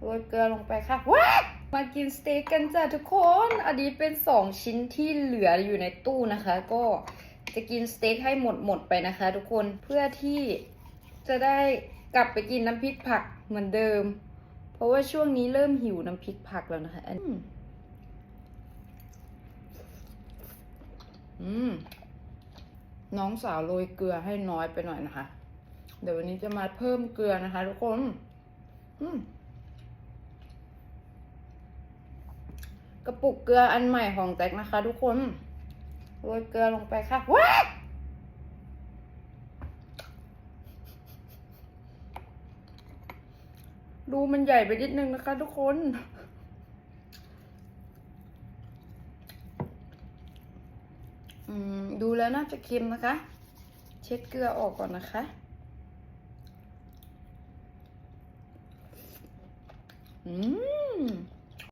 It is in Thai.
โรยเกลือลงไปค่ะว้ามากินสเต็กกันจ้ะทุกคน อันนี้เป็นสองชิ้นที่เหลืออยู่ในตู้นะคะ ก็จะกินสเต็กให้หมดหมดไปนะคะ ทุกคนเพื่อที่จะได้กลับไปกินน้ำพริกผักเหมือนเดิม เพราะว่าช่วงนี้เริ่มหิวน้ำพริกผักแล้วนะคะอืมน้องสาวโรยเกลือให้น้อยไปหน่อยนะคะ เดี๋ยววันนี้จะมาเพิ่มเกลือนะคะ ทุกคน อืม กระปุกเกลืออันใหม่ของแจ็คนะคะ ทุกคนโรยเกลือลงไปค่ะว้าดูมันใหญ่ไปนิดนึงนะคะ ทุกคนอืมดูแล้วน่าจะเค็มนะคะ เช็ดเกลือออกก่อนนะคะ อืม